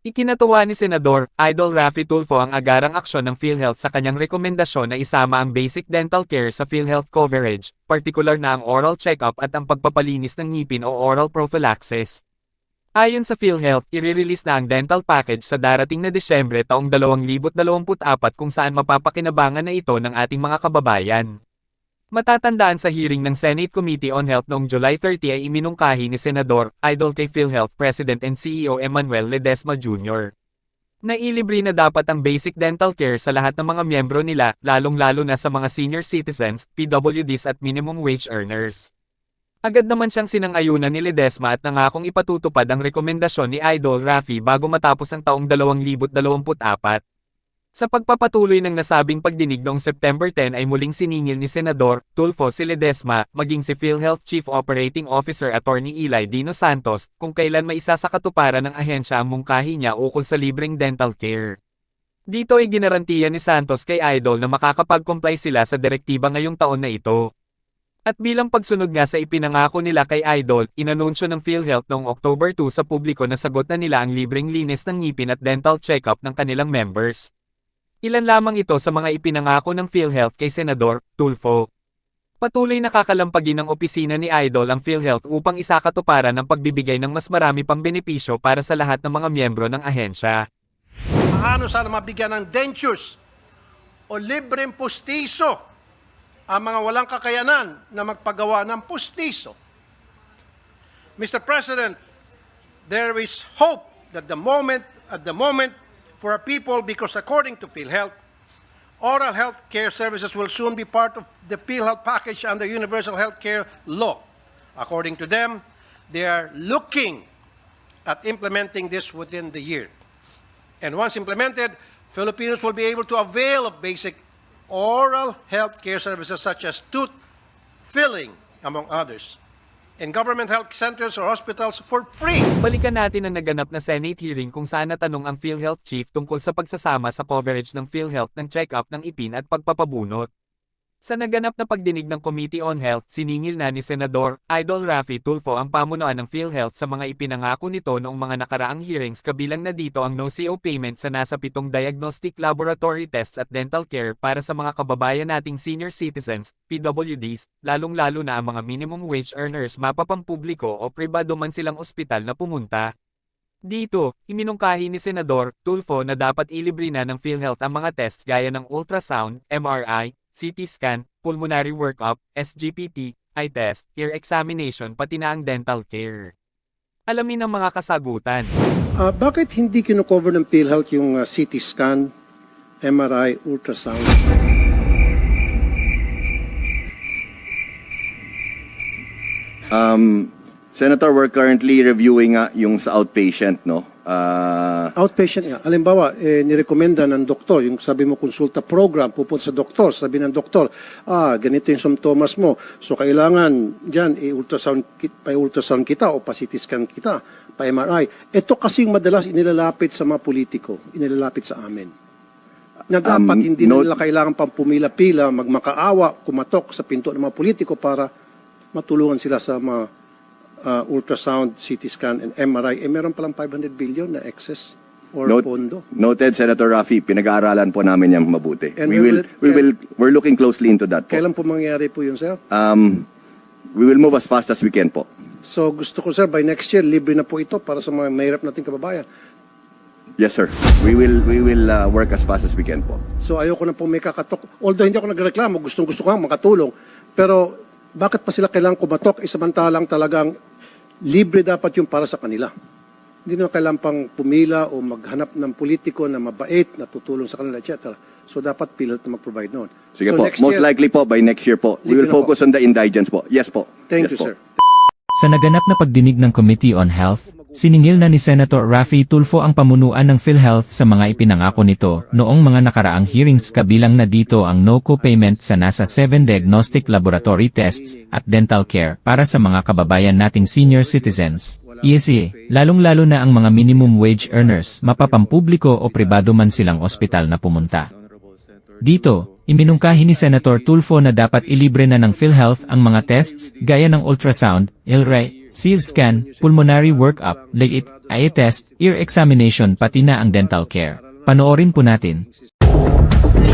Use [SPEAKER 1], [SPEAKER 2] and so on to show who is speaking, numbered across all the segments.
[SPEAKER 1] Ikinatuwa ni Senador Idol Raffy Tulfo ang agarang aksyon ng PhilHealth sa kanyang rekomendasyon na isama ang basic dental care sa PhilHealth coverage, partikular na ang oral check-up at ang pagpapalinis ng ngipin o oral prophylaxis. Ayon sa PhilHealth, i-release na ang dental package sa darating na Desyembre taong 2024 kung saan mapapakinabangan na ito ng ating mga kababayan. Matatandaan sa hearing ng Senate Committee on Health noong July 30 ay iminungkahi ni Senador, Idol kay PhilHealth President and CEO Emmanuel Ledesma Jr. Nailibre na dapat ang basic dental care sa lahat ng mga miyembro nila, lalong-lalo na sa mga senior citizens, PWDs at minimum wage earners. Agad naman siyang sinang-ayunan ni Ledesma at nangakong ipatutupad ang rekomendasyon ni Idol Rafi bago matapos ang taong 2024. Sa pagpapatuloy ng nasabing pagdinig noong September 10 ay muling siningil ni Senador Tulfo si Ledesma, maging si PhilHealth Chief Operating Officer Attorney Eli Dino Santos, kung kailan maisa sa katuparan ng ahensya ang mungkahi niya ukol sa libreng dental care. Dito ay ginarantiya ni Santos kay Idol na makakapag-comply sila sa direktiba ngayong taon na ito. At bilang pagsunod nga sa ipinangako nila kay Idol, inanunsyo ng PhilHealth noong October 2 sa publiko na sagot na nila ang libreng linis ng ngipin at dental check-up ng kanilang members. Ilan lamang ito sa mga ipinangako ng PhilHealth kay Senador Tulfo. Patuloy nakakalampagin ng opisina ni Idol ang PhilHealth upang isakatuparan ang pagbibigay ng mas marami pang benepisyo para sa lahat ng mga miyembro ng ahensya.
[SPEAKER 2] Paano sana mabigyan ng dentures o libreng pustiso ang mga walang kakayanan na magpagawa ng pustiso? Mr. President, there is hope that the moment at the moment for our people because according to PhilHealth, oral health care services will soon be part of the PhilHealth package under Universal Health Care Law. According to them, they are looking at implementing this within the year. And once implemented, Filipinos will be able to avail of basic oral health care services such as tooth filling, among others, in government health centers or hospitals for free.
[SPEAKER 1] Balikan natin ang naganap na Senate hearing kung saan natanong ang PhilHealth Chief tungkol sa pagsasama sa coverage ng PhilHealth ng check-up ng ipin at pagpapabunot. Sa naganap na pagdinig ng Committee on Health, siningil na ni Senador Idol Rafi Tulfo ang pamunuan ng PhilHealth sa mga ipinangako nito noong mga nakaraang hearings kabilang na dito ang no-CO payment sa nasa pitong diagnostic laboratory tests at dental care para sa mga kababayan nating senior citizens, PWDs, lalong-lalo na ang mga minimum wage earners mapapampubliko o pribado man silang ospital na pumunta. Dito, iminungkahi ni Senador Tulfo na dapat ilibre na ng PhilHealth ang mga tests gaya ng ultrasound, MRI, CT scan, pulmonary workup, SGPT, eye test, ear examination pati na ang dental care. Alamin ang mga kasagutan.
[SPEAKER 2] Ah, bakit hindi kinocover ng PhilHealth yung ah, CT scan, MRI, ultrasound?
[SPEAKER 3] Um, Senator, we're currently reviewing nga yung sa outpatient, no? Ah,
[SPEAKER 2] Outpatient nga. Halimbawa, eh, nirekomenda ng doktor, yung sabi mo konsulta program, pupunta sa doktor, sabi ng doktor, ah, ganito yung symptoms mo. So, kailangan dyan, i-ultrasound, pa-ultrasound kita o pa-CT scan kita, pa-MRI. Ito kasing madalas inilalapit sa mga politiko, inilalapit sa amin. Na dapat
[SPEAKER 3] Um,
[SPEAKER 2] hindi
[SPEAKER 3] note-
[SPEAKER 2] nila kailangan pang pumila-pila, magmakaawa, kumatok sa pinto ng mga politiko para matulungan sila sa mga uh, ultrasound, CT scan, and MRI. Eh, meron palang 500 billion na excess or
[SPEAKER 3] note-
[SPEAKER 2] pondo.
[SPEAKER 3] noted, Senator Rafi, pinag-aaralan po namin yung mabuti.
[SPEAKER 2] And
[SPEAKER 3] we
[SPEAKER 2] we
[SPEAKER 3] will,
[SPEAKER 2] will-
[SPEAKER 3] we will, we're looking closely into that po.
[SPEAKER 2] Kailan po mangyayari po yun, sir?
[SPEAKER 3] Um, we will move as fast as we can po.
[SPEAKER 2] So gusto ko, sir, by next year, libre na po ito para sa mga mahirap nating kababayan.
[SPEAKER 3] Yes, sir. We will, we will uh, work as fast as we can po.
[SPEAKER 2] So ayoko na po may kakatok. Although hindi ako nagreklamo, gustong gusto ko makatulong. Pero bakit pa sila kailangan kumatok? Eh, samantalang talagang libre dapat yung para sa kanila. Hindi na kailangan pang pumila o maghanap ng politiko na mabait, na tutulong sa kanila, etc. So dapat pilit na mag-provide noon.
[SPEAKER 3] Sige
[SPEAKER 2] so
[SPEAKER 3] po. Most
[SPEAKER 2] year-
[SPEAKER 3] likely po, by next year po, we will
[SPEAKER 2] na po.
[SPEAKER 3] focus on the indigents po. Yes po.
[SPEAKER 2] Thank
[SPEAKER 3] yes
[SPEAKER 2] you,
[SPEAKER 3] po.
[SPEAKER 2] sir.
[SPEAKER 4] Sa naganap na pagdinig ng Committee on Health, siningil na ni Senator Raffy Tulfo ang pamunuan ng PhilHealth sa mga ipinangako nito noong mga nakaraang hearings kabilang na dito ang no-co payment sa nasa 7 diagnostic laboratory tests at dental care para sa mga kababayan nating senior citizens. ESE, lalong-lalo na ang mga minimum wage earners, mapapampubliko o pribado man silang ospital na pumunta. Dito, iminungkahi ni Senator Tulfo na dapat ilibre na ng PhilHealth ang mga tests gaya ng ultrasound, MRI, seal scan, pulmonary workup, leg eye test, ear examination pati na ang dental care. Panoorin po natin.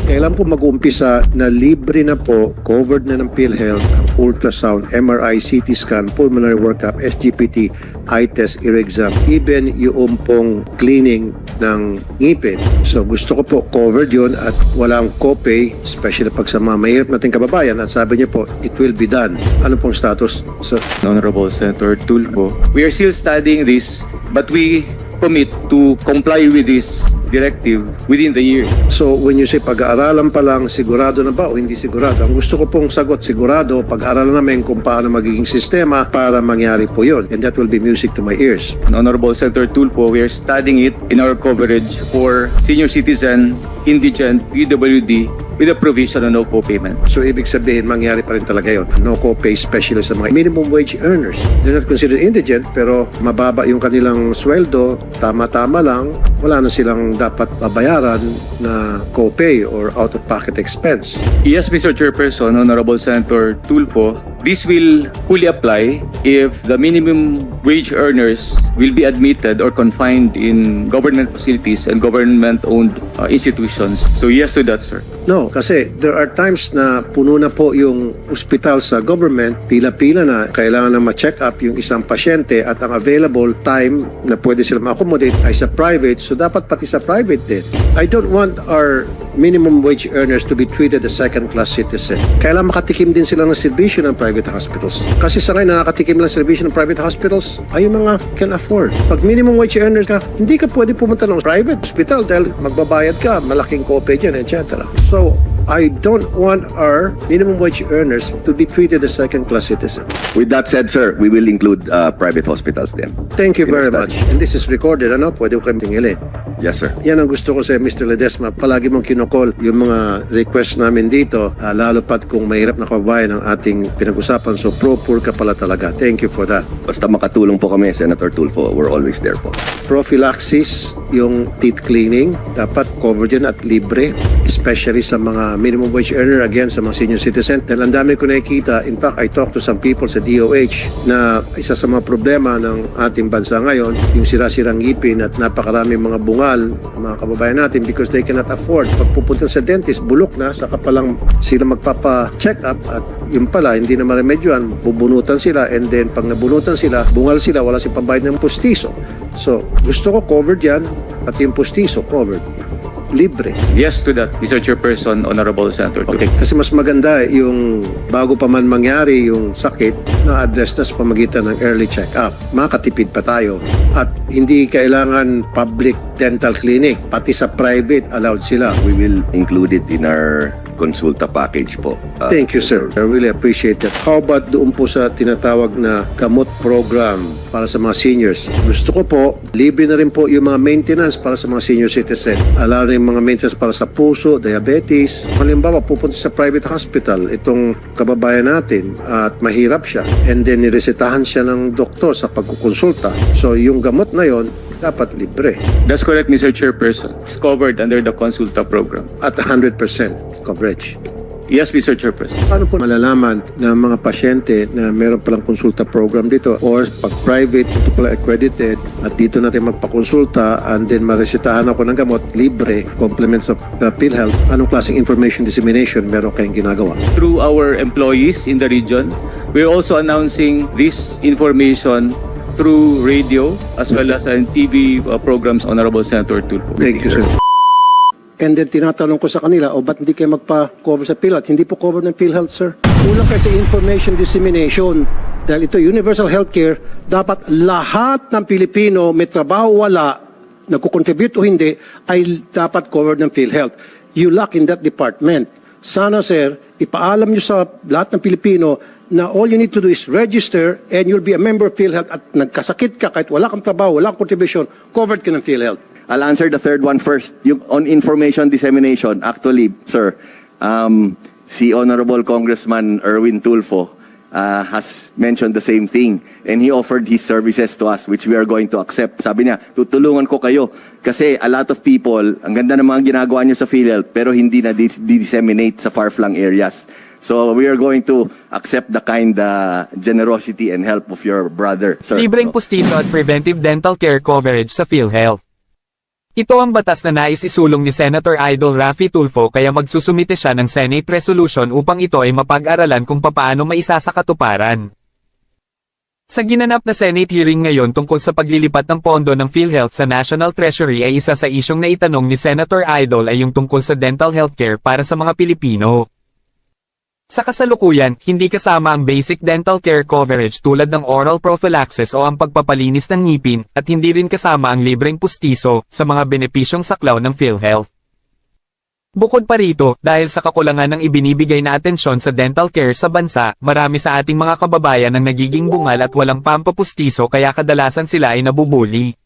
[SPEAKER 2] Kailan po mag-uumpisa na libre na po, covered na ng PhilHealth, ang ultrasound, MRI, CT scan, pulmonary workup, SGPT, eye test, ear exam, even yung pong cleaning ng ngipin. So gusto ko po covered yun at walang copay, especially pag sa mga mahirap nating kababayan at sabi niyo po, it will be done. Ano pong status? So,
[SPEAKER 5] Honorable Senator Tulfo. We are still studying this, but we commit to comply with this directive within the year.
[SPEAKER 2] So when you say pag-aaralan pa lang, sigurado na ba o hindi sigurado? Ang gusto ko pong sagot, sigurado, pag-aaralan namin kung paano magiging sistema para mangyari po yun. And that will be music to my ears.
[SPEAKER 5] Honorable Senator Tulfo, we are studying it in our coverage for senior citizen, indigent, PWD, with a provision on no co-payment.
[SPEAKER 2] So ibig sabihin, mangyari pa rin talaga yun. No co-pay especially sa mga minimum wage earners. They're not considered indigent pero mababa yung kanilang sweldo, tama-tama lang, wala na silang dapat babayaran na co-pay or out-of-pocket expense.
[SPEAKER 5] Yes, Mr. Chairperson, Honorable Senator Tulfo, this will fully apply if the minimum wage earners will be admitted or confined in government facilities and government-owned uh, institutions. So yes to that, sir.
[SPEAKER 2] No, kasi there are times na puno na po yung ospital sa government, pila-pila na, kailangan na ma-check up yung isang pasyente at ang available time na pwede sila ma-accommodate ay sa private, so dapat pati sa private din. I don't want our minimum wage earners to be treated as second-class citizen. Kailangan makatikim din sila ng serbisyo ng private hospitals. Kasi sa ngayon, nakakatikim lang serbisyo ng private hospitals ay yung mga can afford. Pag minimum wage earners ka, hindi ka pwede pumunta ng private hospital dahil magbabayad ka, malaking copay dyan, etc. So, I don't want our minimum wage earners to be treated as second-class citizens.
[SPEAKER 3] With that said, sir, we will include uh, private hospitals then.
[SPEAKER 2] Thank you very much. And this is recorded, ano? Pwede ko kayong tingilin.
[SPEAKER 3] Yes, sir.
[SPEAKER 2] Yan ang gusto ko sa Mr. Ledesma. Palagi mong kinokol yung mga request namin dito, ah, lalo pat kung mahirap na kababayan ang ating pinag-usapan. So, pro-poor ka pala talaga. Thank you for that.
[SPEAKER 3] Basta makatulong po kami, Senator Tulfo, we're always there po.
[SPEAKER 2] Prophylaxis, yung teeth cleaning, dapat covered yan at libre, especially sa mga minimum wage earner, again, sa mga senior citizen. Dahil ang dami ko nakikita, in fact, I talked to some people sa DOH na isa sa mga problema ng ating bansa ngayon, yung sira-sirang ngipin at napakaraming mga bungal, mga kababayan natin, because they cannot afford. Pag pupunta sa dentist, bulok na, saka pa lang sila magpapa-check up at yun pala, hindi na maremedyoan, bubunutan sila and then pag nabunutan sila, bungal sila, wala silang pambayad ng pustiso. So, gusto ko covered yan, pati yung pustiso covered. Libre.
[SPEAKER 5] Yes to that, Mr. Chairperson, Honorable Senator Tulfo.
[SPEAKER 2] Okay. Kasi mas maganda yung bago pa man mangyari yung sakit na address na sa pamagitan ng early check-up. Makatipid pa tayo. At hindi kailangan public dental clinic. Pati sa private, allowed sila.
[SPEAKER 3] We will include it in our consulta package po. Uh,
[SPEAKER 2] Thank you, sir. I really appreciate that. How about doon po sa tinatawag na gamot program para sa mga seniors? Gusto ko po, libre na rin po yung mga maintenance para sa mga senior citizen. Allow rin mga maintenance para sa puso, diabetes. Halimbawa, pupunta sa private hospital, itong kababayan natin, at mahirap siya. And then, niresetahan siya ng doktor sa pagkukonsulta. So, yung gamot na yon dapat libre
[SPEAKER 5] That's correct, Mr. Chairperson. It's covered under the Consulta program.
[SPEAKER 2] at 100% coverage.
[SPEAKER 5] Yes, Mr. Chairperson.
[SPEAKER 2] Paano po malalaman na mga pasyente na meron palang konsulta program dito or pag private, ito pala accredited at dito natin magpakonsulta and then maresetahan ako ng gamot libre, complements of the PhilHealth, anong klaseng information dissemination meron kayong ginagawa?
[SPEAKER 5] Through our employees in the region, we're also announcing this information through radio as well as in TV uh, programs, Honorable Senator Tulfo.
[SPEAKER 2] Thank you, sir. And then tinatanong ko sa kanila, o ba't hindi kayo magpa-cover sa PhilHealth? Hindi po cover ng PhilHealth, sir. Kulang kayo sa information dissemination. Dahil ito, universal healthcare, dapat lahat ng Pilipino, may trabaho wala, nagkukontribute o hindi, ay dapat covered ng PhilHealth. You lack in that department. Sana, sir, ipaalam nyo sa lahat ng Pilipino na all you need to do is register and you'll be a member of PhilHealth at nagkasakit ka kahit wala kang trabaho, wala kang contribution, covered ka ng PhilHealth.
[SPEAKER 3] I'll answer the third one first. Yung on information dissemination, actually, sir, um, si Honorable Congressman Erwin Tulfo uh, has mentioned the same thing. And he offered his services to us, which we are going to accept. Sabi niya, tutulungan ko kayo. Kasi a lot of people, ang ganda ng mga ginagawa niyo sa PhilHealth, pero hindi na dis- disseminate sa far-flung areas. So we are going to accept the kind uh, generosity and help of your brother, sir.
[SPEAKER 1] Libreng
[SPEAKER 3] So-
[SPEAKER 1] pustiso at preventive dental care coverage sa PhilHealth. Ito ang batas na nais isulong ni Senator Idol Raffy Tulfo kaya magsusumite siya ng Senate resolution upang ito ay mapag-aralan kung papaano maisa sa katuparan. Sa ginanap na Senate hearing ngayon tungkol sa paglilipat ng pondo ng PhilHealth sa National Treasury ay isa sa isyong na itanong ni Senator Idol ay yung tungkol sa dental healthcare para sa mga Pilipino. Sa kasalukuyan, hindi kasama ang basic dental care coverage tulad ng oral prophylaxis o ang pagpapalinis ng ngipin, at hindi rin kasama ang libreng pustiso sa mga benepisyong saklaw ng PhilHealth. Bukod pa rito, dahil sa kakulangan ng ibinibigay na atensyon sa dental care sa bansa, marami sa ating mga kababayan ang nagiging bungal at walang pampapustiso kaya kadalasan sila ay nabubuli.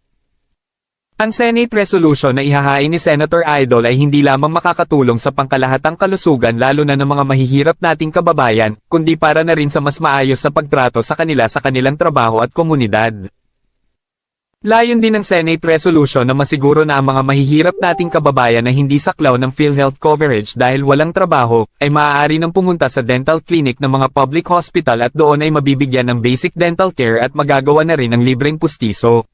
[SPEAKER 1] Ang Senate resolution na ihahain ni Senator Idol ay hindi lamang makakatulong sa pangkalahatang kalusugan lalo na ng mga mahihirap nating kababayan, kundi para na rin sa mas maayos sa pagtrato sa kanila sa kanilang trabaho at komunidad. Layon din ng Senate resolution na masiguro na ang mga mahihirap nating kababayan na hindi saklaw ng PhilHealth coverage dahil walang trabaho, ay maaari nang pumunta sa dental clinic ng mga public hospital at doon ay mabibigyan ng basic dental care at magagawa na rin ng libreng pustiso.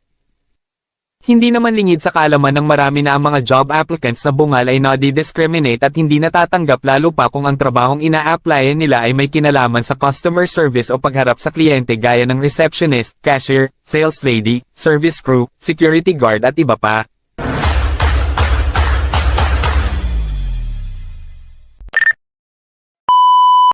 [SPEAKER 1] Hindi naman lingid sa kaalaman ng marami na ang mga job applicants na bungal ay nadi-discriminate at hindi natatanggap lalo pa kung ang trabahong ina-applyan nila ay may kinalaman sa customer service o pagharap sa kliyente gaya ng receptionist, cashier, sales lady, service crew, security guard at iba pa.